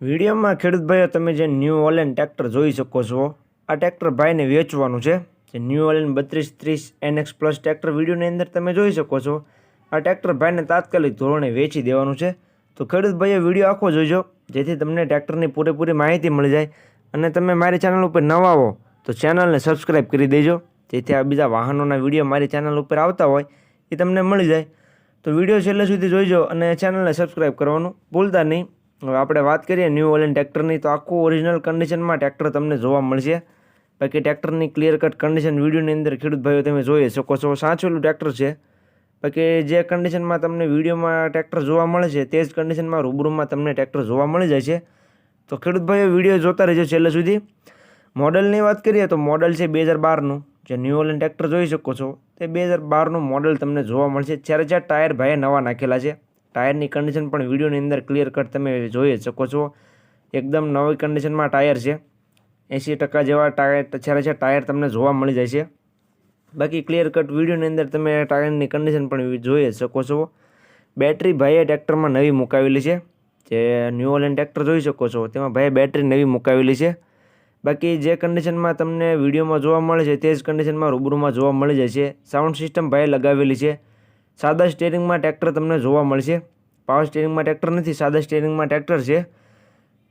વિડીયોમાં ખેડૂત ભાઈઓ તમે જે ન્યૂ ઓલેન ટ્રેક્ટર જોઈ શકો છો, આ ટ્રેક્ટર ભાઈને વેચવાનું છે. જે ન્યૂ ઓલેન બત્રીસ ત્રીસ એનએક્સ પ્લસ ટ્રેક્ટર વિડીયોની અંદર તમે જોઈ શકો છો. આ ટ્રેક્ટર ભાઈને તાત્કાલિક ધોરણે વેચી દેવાનું છે. તો ખેડૂત ભાઈએ વીડિયો આખો જોઈજો જેથી તમને ટ્રેક્ટરની પૂરેપૂરી માહિતી મળી જાય. અને તમે મારી ચેનલ ઉપર નવા હો, તો ચેનલને સબસ્ક્રાઈબ કરી દેજો, જેથી આ બીજા વાહનોના વીડિયો મારી ચેનલ ઉપર આવતા હોય, એ તમને મળી જાય. તો વીડિયો છેલ્લે સુધી જોઈજો અને ચેનલને સબસ્ક્રાઈબ કરવાનું ભૂલતા નહીં. હવે આપણે વાત કરીએ ન્યૂ ઓલેન ટ્રેક્ટરની, તો આખું ઓરિજિનલ કન્ડિશનમાં ટ્રેક્ટર તમને જોવા મળશે. બાકી ટ્રેક્ટરની ક્લિયર કટ કન્ડિશન વિડીયોની અંદર ખેડૂત ભાઈઓ તમે જોઈ શકો છો. સાચવેલું ટ્રેક્ટર છે. બાકી જે કન્ડિશનમાં તમને વિડીયોમાં ટ્રેક્ટર જોવા મળે છે, તે જ કન્ડિશનમાં રૂબરૂમાં તમને ટ્રેક્ટર જોવા મળી જાય છે. તો ખેડૂત ભાઈઓ, વીડિયો જોતા રહેજો છેલ્લે સુધી. મોડલની વાત કરીએ તો મોડલ છે બે હજાર બારનું. જે ન્યૂ ઓલેન ટ્રેક્ટર જોઈ શકો છો. તે બે હજાર બારનું મોડલ તમને જોવા મળશે. જ્યારે જ્યાં ટાયર ભાઈએ નવા નાખેલા છે. ટાયરની કન્ડિશન પણ વિડીયોની અંદર ક્લિયર કટ તમે જોઈ શકો છો. એકદમ નવી કન્ડિશનમાં ટાયર છે. એંસી ટકા જેવા ટાયર ચારે છે ટાયર તમને જોવા મળી જાય છે. બાકી ક્લિયર કટ વિડીયોની અંદર તમે ટાયરની કન્ડિશન પણ જોઈ શકો છો. બેટરી ભાઈએ ટ્રેક્ટરમાં નવી મુકાવેલી છે. જે ન્યૂ ઓલેન ટ્રેક્ટર જોઈ શકો છો. તેમાં ભાઈએ બેટરી નવી મુકાવેલી છે. બાકી જે કન્ડિશનમાં તમને વિડીયોમાં જોવા મળે છે, તે જ કન્ડિશનમાં રૂબરૂમાં જોવા મળી જાય છે. સાઉન્ડ સિસ્ટમ ભાઈ લગાવેલી છે. સાદા સ્ટેરિંગમાં ટ્રેક્ટર તમને જોવા મળશે. પાવર સ્ટેરિંગમાં ટ્રેક્ટર નથી, સાદા સ્ટેરિંગમાં ટ્રેક્ટર છે.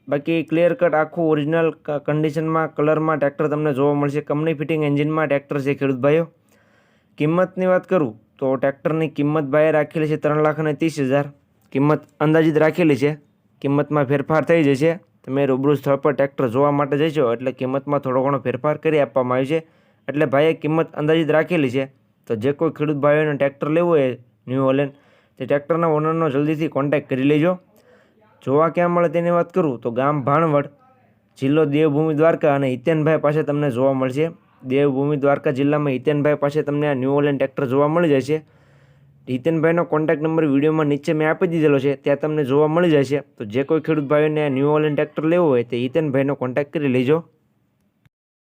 બાકી ક્લિયર કટ આખું ઓરિજિનલ કન્ડિશનમાં કલરમાં ટ્રેક્ટર તમને જોવા મળશે. કંપની ફિટિંગ એન્જિનમાં ટ્રેક્ટર છે, ખેડૂત કિંમતની વાત કરું, તો ટ્રેક્ટરની કિંમત ભાઈએ રાખેલી છે ત્રણ લાખ અને ત્રીસ હજાર. કિંમત અંદાજિત રાખેલી છે. કિંમતમાં ફેરફાર થઈ જશે. તમે રૂબરૂ સ્થળ પર ટ્રેક્ટર જોવા માટે જશો એટલે કિંમતમાં થોડો ઘણો ફેરફાર કરી આપવામાં આવ્યો છે. એટલે ભાઈએ કિંમત અંદાજિત રાખેલી છે. તો જે કોઈ ખેડૂત ભાઈઓને ટ્રેક્ટર લેવું હોય ન્યૂ ઓલેન તે ટ્રેક્ટરના ઓનરનો જલ્દીથી કોન્ટેક્ટ કરી લેજો. જોવા ક્યાં મળે તેની વાત કરું તો ગામ ભાણવડ, જિલ્લો દેવભૂમિ દ્વારકા અને હિતેનભાઈ પાસે તમને જોવા મળશે. દેવભૂમિ દ્વારકા જિલ્લામાં હિતેનભાઈ પાસે તમને આ ન્યૂ ઓલેન ટ્રેક્ટર જોવા મળી જશે. હિતેનભાઈનો કોન્ટેક્ટ નંબર વિડીયોમાં નીચે મેં આપી દીધેલો છે, ત્યાં તમને જોવા મળી જશે. તો જે કોઈ ખેડૂત ભાઈઓને ન્યૂ ઓલેન ટ્રેક્ટર લેવું હોય તે હિતેનભાઈનો કોન્ટેક્ટ કરી લેજો.